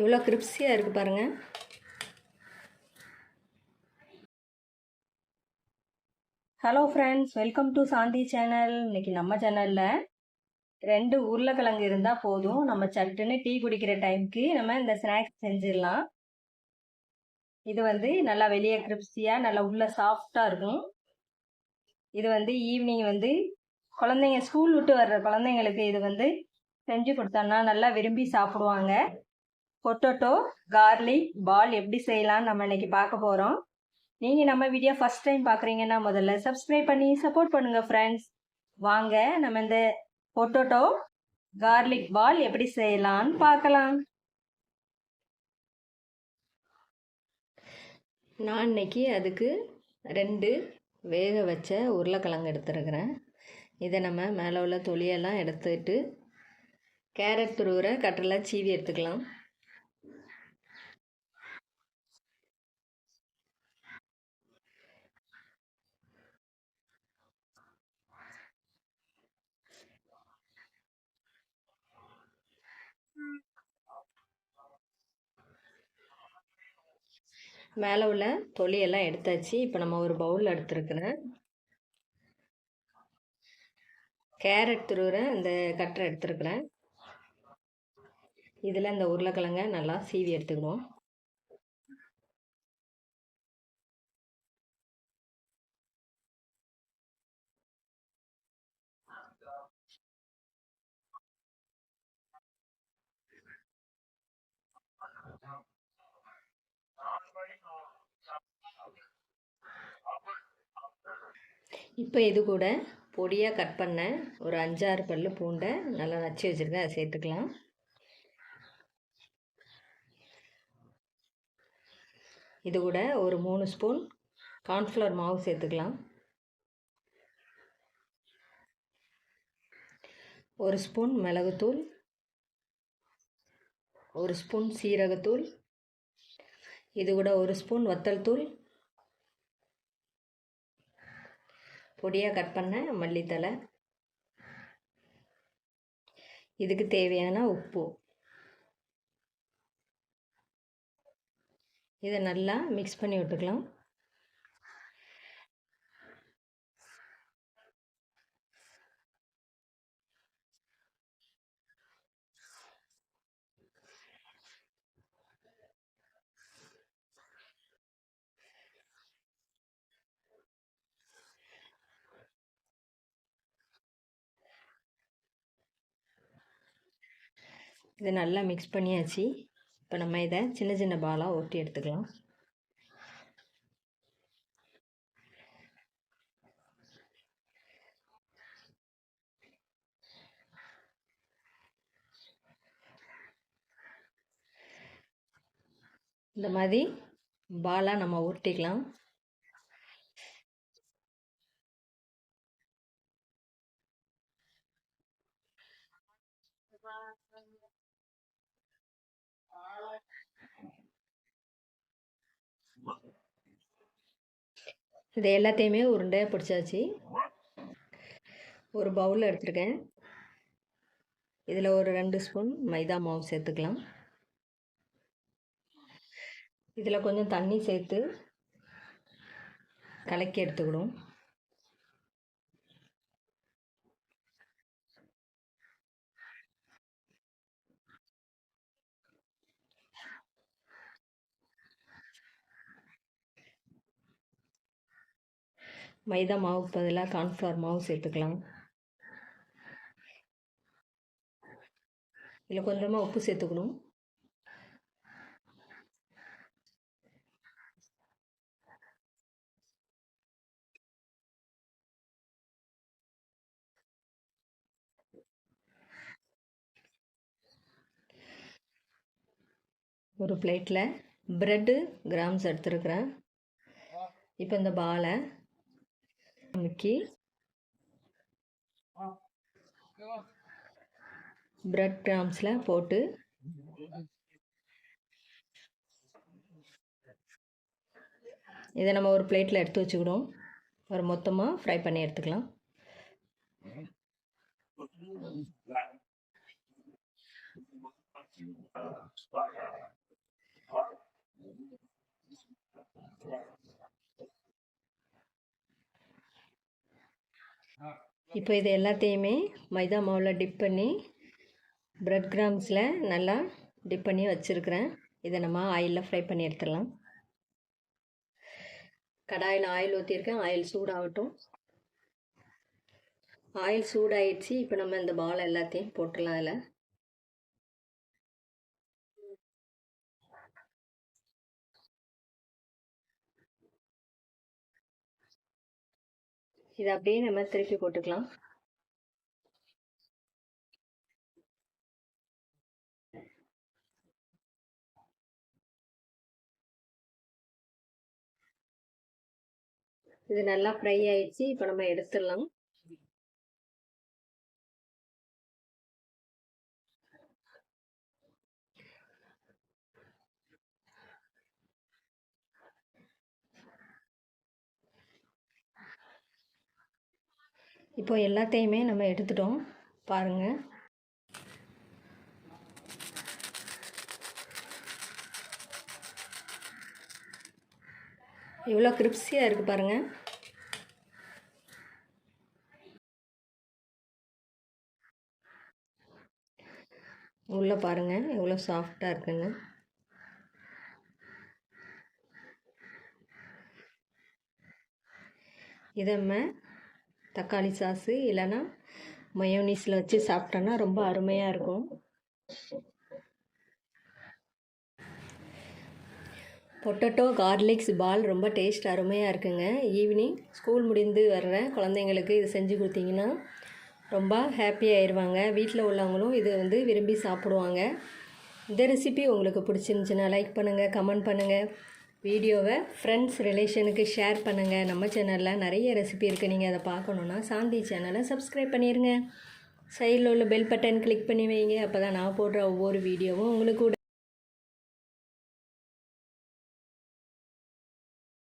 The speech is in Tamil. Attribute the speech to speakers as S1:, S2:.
S1: எவ்வளோ கிரிப்ஸியாக இருக்குது பாருங்கள் hello friends welcome to Shanti channel இன்னைக்கு நம்ம சேனலில் ரெண்டு உருளைக்கிழங்கு இருந்தால் போதும். நம்ம சட்டுன்னு டீ குடிக்கிற டைமுக்கு நம்ம இந்த ஸ்நாக்ஸ் செஞ்சிடலாம். இது வந்து நல்லா வெளியே கிரிப்ஸியாக நல்லா உள்ளே சாஃப்டாக இருக்கும். இது வந்து ஈவினிங் வந்து குழந்தைங்க ஸ்கூல் விட்டு வர்ற குழந்தைங்களுக்கு இது வந்து செஞ்சு கொடுத்தோம்னா நல்லா விரும்பி சாப்பிடுவாங்க. பொட்டோட்டோ கார்லிக் பால் எப்படி செய்யலாம்னு நம்ம இன்னைக்கு பார்க்க போகிறோம் நீங்கள் நம்ம வீடியோ ஃபஸ்ட் டைம் பார்க்குறீங்கன்னா முதல்ல சப்ஸ்கிரைப் பண்ணி சப்போர்ட் பண்ணுங்கள் ஃப்ரெண்ட்ஸ் வாங்க நம்ம இந்த பொட்டோட்டோ கார்லிக் பால் எப்படி செய்யலாம்னு பார்க்கலாம். நான் இன்னைக்கு அதுக்கு ரெண்டு வேக வச்ச உருளைக்கிழங்கு எடுத்துருக்குறேன். இதை நம்ம மேலே உள்ள தொலியெல்லாம் எடுத்துட்டு கேரட் துருவுற கட்டெல்லாம் சீவி எடுத்துக்கலாம். மேலே உள்ள தொலியெல்லாம் எடுத்தாச்சு. இப்போ நம்ம ஒரு பவுலில் எடுத்துருக்குறேன். கேரட் துருவுற அந்த கட்டரை எடுத்துருக்குறேன். இதில் இந்த உருளைக்கிழங்க நல்லா சீவி எடுத்துக்குவோம். இப்போ இது கூட பொடியாக கட் பண்ண ஒரு அஞ்சாறு பல் பூண்டை நல்லா நச்சு வச்சுருக்கேன் அதை சேர்த்துக்கலாம். இது கூட ஒரு மூணு ஸ்பூன் கார்ன்ஃப்ளவர் மாவு சேர்த்துக்கலாம். ஒரு ஸ்பூன் மிளகுத்தூள் ஒரு ஸ்பூன் சீரகத்தூள் இது கூட ஒரு ஸ்பூன் வத்தல் தூள் பொடியாக கட் பண்ண மல்லித்தலை இதுக்கு தேவையான உப்பு. இதை நல்லா மிக்ஸ் பண்ணி விட்டுக்கலாம். இதை நல்லா மிக்ஸ் பண்ணியாச்சு. இப்போ நம்ம இதை சின்ன சின்ன பாலாக ஒட்டி எடுத்துக்கலாம். இந்த மாதிரி பாலாக நம்ம உருட்டிக்கலாம் இது எல்லாத்தையுமே உருண்டையாக பிடிச்சாச்சு. ஒரு பவுலில் எடுத்துருக்கேன். இதில் ஒரு ரெண்டு ஸ்பூன் மைதா மாவு சேர்த்துக்கலாம். இதில் கொஞ்சம் தண்ணி சேர்த்து கலக்கி எடுத்துக்கணும். மைதா மாவுக்கு பதிலாக கார்ன்ஃப்ளவர் மாவு சேர்த்துக்கலாம். இதில் கொஞ்சமாக உப்பு சேர்த்துக்கணும். ஒரு பிளேட்டில் ப்ரெட்டு கிராம்ஸ் எடுத்துருக்குறேன். இப்போ இந்த பாலை ஓகே பிரெட் கிராம்ஸில் போட்டு இதை நம்ம ஒரு பிளேட்டில் எடுத்து வச்சுக்கிடும் ஒரு மொத்தமாக ஃப்ரை பண்ணி எடுத்துக்கலாம். இப்போ இது எல்லாத்தையுமே மைதா மாவில் டிப் பண்ணி ப்ரெட் கிராம்ஸில் நல்லா டிப் பண்ணி வச்சுருக்கிறேன். இதை நம்ம ஆயிலில் ஃப்ரை பண்ணி எடுத்துடலாம். கடாயில் ஆயில் ஊற்றிருக்கேன் ஆயில் சூடாகட்டும். ஆயில் சூடாயிடுச்சு. இப்போ நம்ம இந்த பால் எல்லாத்தையும் போட்டுடலாம் அதில் இதை அப்படியே நம்ம திருப்பி போட்டுக்கலாம். இது நல்லா ஃப்ரை ஆயிடுச்சு. இப்போ நம்ம எடுத்துடலாம். இப்போ எல்லாத்தையுமே நம்ம எடுத்துட்டோம். பாருங்கள் எவ்வளோ கிரிப்ஸியாக இருக்குது பாருங்கள் உள்ளே பாருங்கள் எவ்வளோ சாஃப்டாக இருக்குன்னு இதை தக்காளி சாஸு இல்லைன்னா மயோனீஸில் வச்சு சாப்பிட்டோன்னா ரொம்ப அருமையாக இருக்கும். பொட்டட்டோ கார்லிக்ஸ் பால் ரொம்ப டேஸ்ட் அருமையாக இருக்குங்க. ஈவினிங் ஸ்கூல் முடிந்து வர்ற குழந்தைங்களுக்கு இது செஞ்சு கொடுத்தீங்கன்னா ரொம்ப ஹாப்பியாகிடுவாங்க வீட்டில் உள்ளவங்களும் இது வந்து விரும்பி சாப்பிடுவாங்க. இந்த ரெசிபி உங்களுக்கு பிடிச்சிருந்துச்சின்னா லைக் பண்ணுங்கள் கமெண்ட் பண்ணுங்கள் வீடியோவை ஃப்ரெண்ட்ஸ் ரிலேஷனுக்கு ஷேர் பண்ணுங்கள் நம்ம சேனலில் நிறைய ரெசிபி இருக்குது நீங்கள் அதை பார்க்கணுன்னா சாந்தி சேனலை சப்ஸ்கிரைப் பண்ணிடுங்க சைடில் உள்ள பெல் பட்டன் கிளிக் பண்ணி வைங்க. அப்போ தான் நான் போடுற ஒவ்வொரு வீடியோவும் உங்களுக்கு